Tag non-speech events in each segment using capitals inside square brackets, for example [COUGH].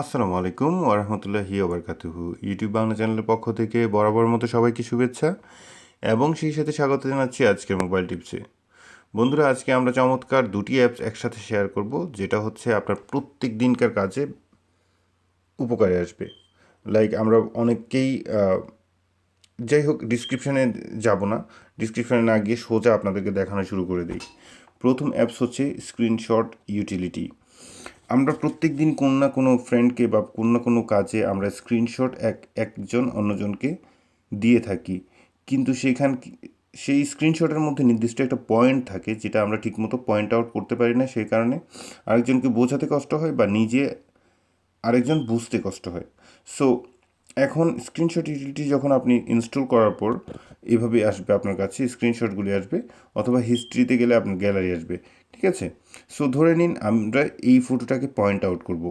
আসসালামু আলাইকুম ওরহমতুল্লাহি ওবরকাতুহু ইউটিউব বাংলা চ্যানেলের পক্ষ থেকে বরাবর মতো সবাইকে শুভেচ্ছা এবং সেই সাথে স্বাগত জানাচ্ছি আজকের মোবাইল টিপসে। বন্ধুরা, আজকে আমরা চমৎকার দুটি অ্যাপস একসাথে শেয়ার করব, যেটা হচ্ছে আপনার প্রত্যেক দিনকার কাজে উপকারে আসবে। লাইক আমরা অনেককেই যাই হোক ডিসক্রিপশানে যাব না। ডিসক্রিপশানে না গিয়ে সোজা আপনাদেরকে দেখানো শুরু করে দিই। প্রথম অ্যাপস হচ্ছে স্ক্রিনশট ইউটিলিটি আমরা প্রত্যেক দিন কোনো না কোনো ফ্রেন্ডকে বা কোনো না কোনো কাজে আমরা স্ক্রিনশট এক, একজন অন্যজনকে দিয়ে থাকি। কিন্তু সেখান সেই স্ক্রিনশটের মধ্যে নির্দিষ্ট একটা পয়েন্ট থাকে যেটা আমরা ঠিকমতো পয়েন্ট আউট করতে পারি না, সেই কারণে আরেকজনকে বোঝাতে কষ্ট হয় বা নিজে আরেকজন বুঝতে কষ্ট হয়। সো এখন স্ক্রিনশট ইউটিলিটি যখন আপনি ইনস্টল করার পর এভাবে আসবে আপনার কাছে স্ক্রিনশটগুলি আসবে অথবা হিস্ট্রিতে গেলে আপনার গ্যালারি আসবে। ঠিক আছে? সো ধরে নিন আমরা এই ফটোটাকে পয়েন্ট আউট করব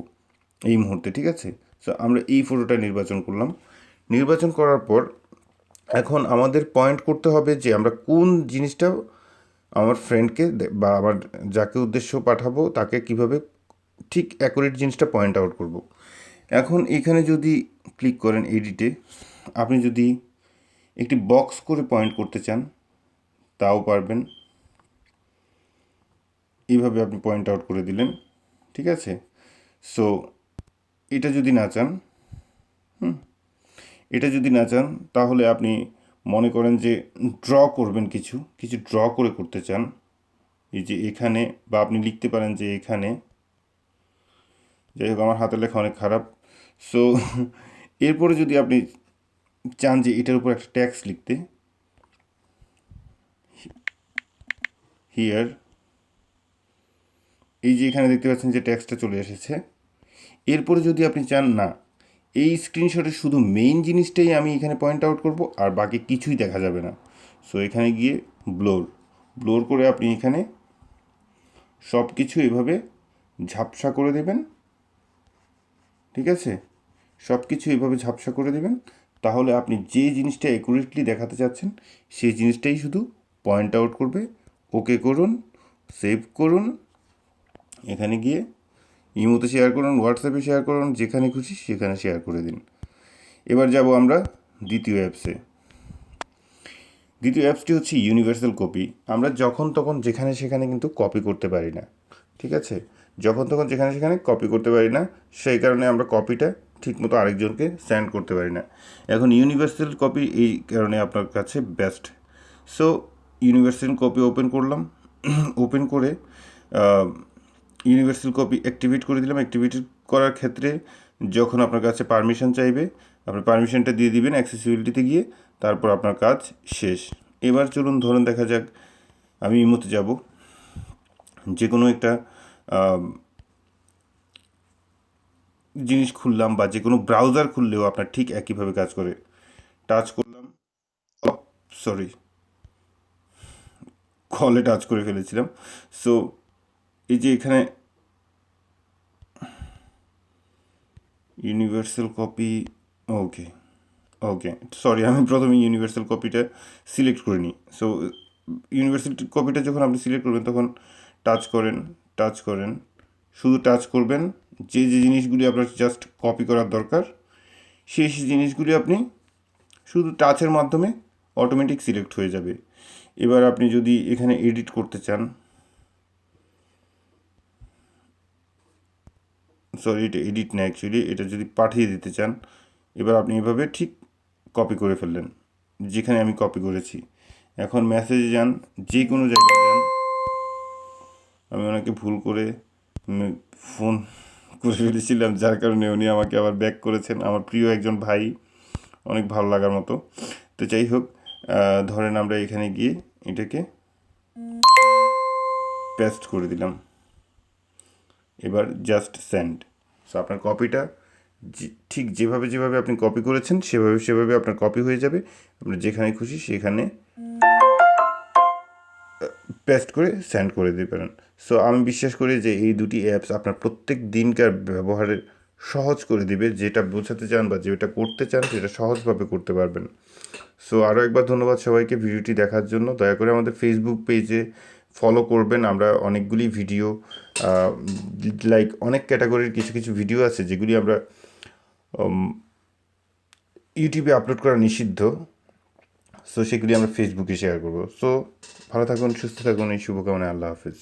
এই মুহূর্তে, ঠিক আছে? সো আমরা এই ফটোটা নির্বাচন করলাম। নির্বাচন করার পর এখন আমাদের পয়েন্ট করতে হবে যে আমরা কোন জিনিসটা আমার ফ্রেন্ডকে বা আমার যাকে উদ্দেশ্য পাঠাবো, তাকে কীভাবে ঠিক অ্যাকুরেট জিনিসটা পয়েন্ট আউট করব। এখন এখানে যদি ক্লিক করেন এডিটে আপনি যদি একটি বক্স করে পয়েন্ট করতে চান, তাও পারবেন। এইভাবে আপনি পয়েন্ট আউট করে দিলেন, ঠিক আছে? সো এটা যদি না চান, হুম, এটা যদি না চান, তাহলে আপনি মনে করেন যে ড্র করবেন কিছু কিছু ড্র করে করতে চান, এই যে এখানে, বা আপনি লিখতে পারেন যে এখানে, যাই হোক, আমার হাতের লেখা অনেক খারাপ। সো [LAUGHS] এরপরে যদি আপনি চান যে এটার উপর একটা ট্যাক্স লিখতে হিয়ার এই যে এখানে দেখতে পাচ্ছেন যে ট্যাক্সটা চলে এসেছে। এরপরে যদি আপনি চান, না, এই স্ক্রিনশটের শুধু মেইন জিনিসটাই আমি এখানে পয়েন্ট আউট করব, আর বাকি কিছুই দেখা যাবে না। সো এখানে গিয়ে ব্লোর ব্লোর করে আপনি এখানে সব কিছু এভাবে ঝাপসা করে দেবেন। ঠিক আছে? সব কিছু এভাবে ঝাপসা করে দেবেন। তাহলে আপনি যে জিনিসটা অ্যাকুরেটলি দেখাতে চাচ্ছেন, সেই জিনিসটাই শুধু পয়েন্ট আউট করবে। ওকে করুন সেভ করুন এখানে গিয়ে ইমোতে শেয়ার করুন হোয়াটসঅ্যাপে শেয়ার করুন, যেখানে খুশি সেখানে শেয়ার করে দিন। এবার যাব আমরা দ্বিতীয় অ্যাপসে দ্বিতীয় অ্যাপসটি হচ্ছে ইউনিভার্সাল কপি আমরা যখন তখন যেখানে সেখানে কিন্তু কপি করতে পারি না, ঠিক আছে? যখন তখন যেখানে সেখানে কপি করতে পারি না, সেই কারণে আমরা কপিটা ঠিকমতো আরেকজনকে সেন্ড করতে পারি না। এখন ইউনিভার্সাল কপি এই কারণে আপনার কাছে best so universal copy open করলাম। [CLEARS THROAT] ওপেন করে ইউনিভার্সাল কপি অ্যাক্টিভেট করে দিলাম। অ্যাক্টিভেট করার ক্ষেত্রে যখন আপনার কাছে পারমিশন চাইবে, আপনি পারমিশনটা দিয়ে দিবেন অ্যাক্সেসিবিলিটিতে গিয়ে, তারপর আপনার কাজ শেষ। এবার চলুন ধরুন দেখা যাক, আমি ইমোতে যাব। যে কোনো একটা জিনিস খুললাম বা যে কোনো ব্রাউজার খুললেও আপনার ঠিক একইভাবে কাজ করে। টাচ করলাম। সরি কলে টাচ করে ফেলেছিলাম। সো এই যে এখানে universal copy okay okay sorry আমি প্রথমে ইউনিভার্সাল কপিটা সিলেক্ট করিনি সো ইউনিভার্সাল কপিটা যখন আপনি সিলেক্ট করবেন, তখন টাচ করেন টাচ করেন, শুধু টাচ করবেন, যে যে জিনিসগুলি আপনার জাস্ট কপি করার দরকার, সেই সেই জিনিসগুলি আপনি শুধু টাচের মাধ্যমে অটোমেটিক সিলেক্ট হয়ে যাবে। এবার আপনি যদি এখানে এডিট করতে চান সরি এটা এডিট না অ্যাকচুয়ালি এটা যদি পাঠিয়ে দিতে চান, এবার আপনি এভাবে ঠিক কপি করে ফেললেন, যেখানে আমি কপি করেছি। এখন মেসেজে যান যে কোনো জায়গায় যান। আমি ওনাকে ভুল করে ফোন করে ফেলেছিলাম, যার কারণে উনি আমাকে আবার ব্যাক করেছেন। আমার প্রিয় একজন ভাই, অনেক ভালো লাগার মতো। তো যাই হোক ধরেন আমরা এখানে গিয়ে এটাকে পেস্ট করে দিলাম। এবার জাস্ট সেন্ড সো আপনার কপিটা ঠিক যেভাবে যেভাবে আপনি কপি করেছেন, সেভাবে সেভাবে আপনার কপি হয়ে যাবে। আপনি যেখানে খুশি সেখানে পেস্ট করে সেন্ড করে দিতে পারেন সো আমি বিশ্বাস করি যে এই দুটি অ্যাপস আপনার প্রত্যেক দিনকার ব্যবহারের সহজ করে দিবে, যেটা বোঝাতে চান বা যেটা করতে চান সেটা সহজভাবে করতে পারবেন। সো আরও একবার ধন্যবাদ সবাইকে ভিডিওটি দেখার জন্য। দয়া করে আমাদের ফেসবুক পেজে ফলো করবেন। আমরা অনেকগুলি ভিডিও লাইক অনেক ক্যাটাগরির কিছু কিছু ভিডিও আছে যেগুলি আমরা ইউটিউবে আপলোড করা নিষিদ্ধ। সো সেগুলি আমরা ফেসবুকে শেয়ার করব। সো ভালো থাকুন, সুস্থ থাকুন, এই শুভকামনায় আল্লাহ হাফিজ।